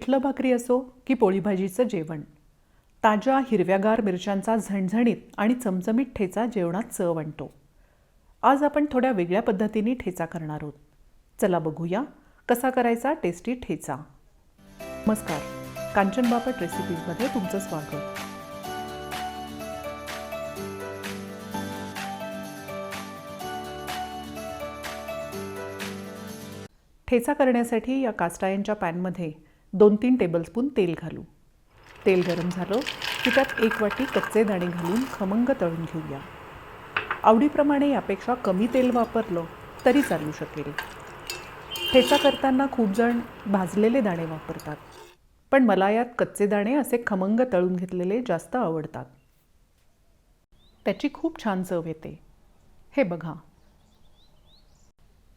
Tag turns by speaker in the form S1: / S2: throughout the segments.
S1: पिठलं भाकरी असो की पोळीभाजीचं जेवण? ताज्या हिरव्यागार मिरच्यांचा झणझणीत आणि चमचमीत ठेचा जेवणात चव आणतो. आज आपण थोड्या वेगळ्या पद्धतीने ठेचा करणार आहोत. चला बघूया कसा करायचा टेस्टी ठेचा. नमस्कार कांचन बापट रेसिपीजमध्ये तुमचं स्वागत. ठेचा करण्यासाठी या कास्टायनच्या पॅनमध्ये दोन तीन टेबलस्पून तेल घालू. तेल गरम झालं की त्यात एक वाटी कच्चे दाणे घालून खमंग तळून घेऊया. आवडीप्रमाणे यापेक्षा कमी तेल वापरलं तरी चालू शकेल. ठेचा करताना खूप जण भाजलेले दाणे वापरतात पण मला यात कच्चे दाणे असे खमंग तळून घेतलेले जास्त आवडतात. त्याची खूप छान चव येते. हे बघा.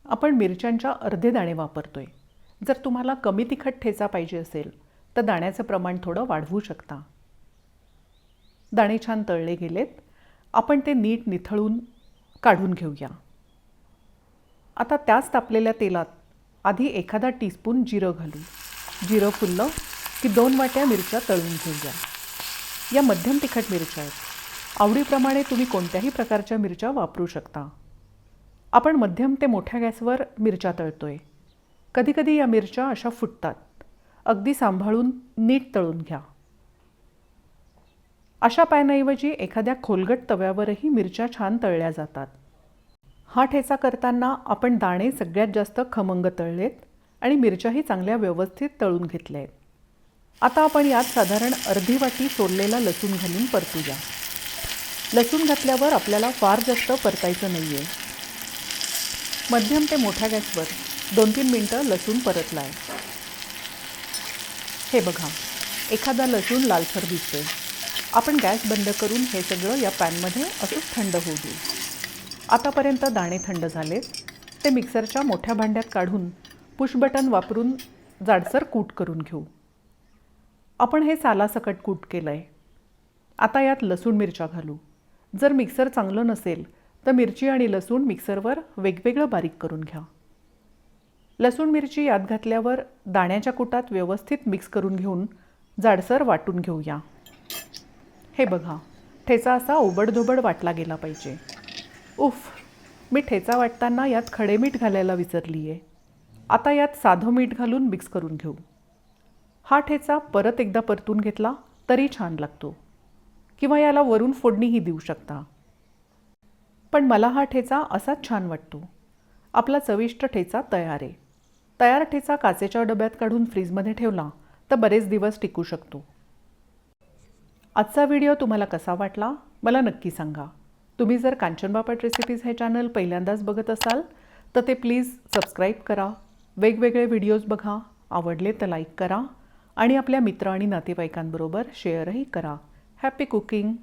S1: आपण मिरच्यांच्या अर्धे दाणे वापरतोय. जर तुम्हाला कमी तिखट ठेचा पाहिजे असेल तर दाण्याचं प्रमाण थोडं वाढवू शकता. दाणे छान तळले गेलेत. आपण ते नीट निथळून काढून घेऊया. आता त्याच तापलेल्या तेलात आधी एखादा टीस्पून जिरं घालू जिरं फुललं की दोन वाट्या मिरच्या तळून घेऊया. या मध्यम तिखट मिरच्या आहेत. आवडीप्रमाणे तुम्ही कोणत्याही प्रकारच्या मिरच्या वापरू शकता. आपण मध्यम ते मोठ्या गॅसवर मिरच्या तळतोय. कधीकधी या मिरच्या अशा फुटतात. अगदी सांभाळून नीट तळून घ्या. अशा पॅनऐवजी एखाद्या खोलगट तव्यावरही मिरच्या छान तळल्या जातात. हा ठेचा करताना आपण दाणे सगळ्यात जास्त खमंग तळलेत आणि मिरच्याही चांगल्या व्यवस्थित तळून घेतल्या आहेत आता आपण यात साधारण अर्धी वाटी सोललेला लसूण घालून परतूया. लसूण घातल्यावर आपल्याला फार जास्त परतायचं नाही आहे मध्यम ते मोठ्या गॅसवर दोन तीन मिनटं लसूण परतला आहे हे बघा एखादा लसूण लालसर दिसतोय. आपण गॅस बंद करून हे सगळं या पॅनमध्ये असंच थंड होऊ देऊ. आतापर्यंत दाणे थंड झालेत. ते मिक्सरच्या मोठ्या भांड्यात काढून पुश बटन वापरून जाडसर कूट करून घेऊ. आपण हे सालासकट कूट केलं आहे आता यात लसूण मिरच्या घालू. जर मिक्सर चांगलं नसेल तर मिरची आणि लसूण मिक्सरवर वेगवेगळं बारीक करून घ्या. लसूण मिरची यात घातल्यावर दाण्याच्या कुटात व्यवस्थित मिक्स करून घेऊन जाडसर वाटून घेऊया. हे बघा ठेचा असा ओबडधोबड वाटला गेला पाहिजे. उफ मी ठेचा वाटताना यात खडे मीठ घालायला विसरली आहे आता यात साधं मीठ घालून मिक्स करून घेऊ. हा ठेचा परत एकदा परतून घेतला तरी छान लागतो. किंवा याला वरून फोडणीही देऊ शकता. पण मला हा ठेचा असाच छान वाटतो. आपला चविष्ट ठेचा तयार आहे. तयार ठेचा काचेच्या डब्यात काढून फ्रीजमध्ये ठेवला तर बरेच दिवस टिकू शकतो. आजचा व्हिडिओ तुम्हाला कसा वाटला मला नक्की सांगा. तुम्ही जर कांचन बापट रेसिपीज हे चॅनल पहिल्यांदाच बघत असाल तर ते प्लीज सबस्क्राईब करा. वेगवेगळे व्हिडिओज बघा आवडले तर लाईक करा आणि आपल्या मित्र आणि नातेवाईकांबरोबर शेअरही करा. Happy cooking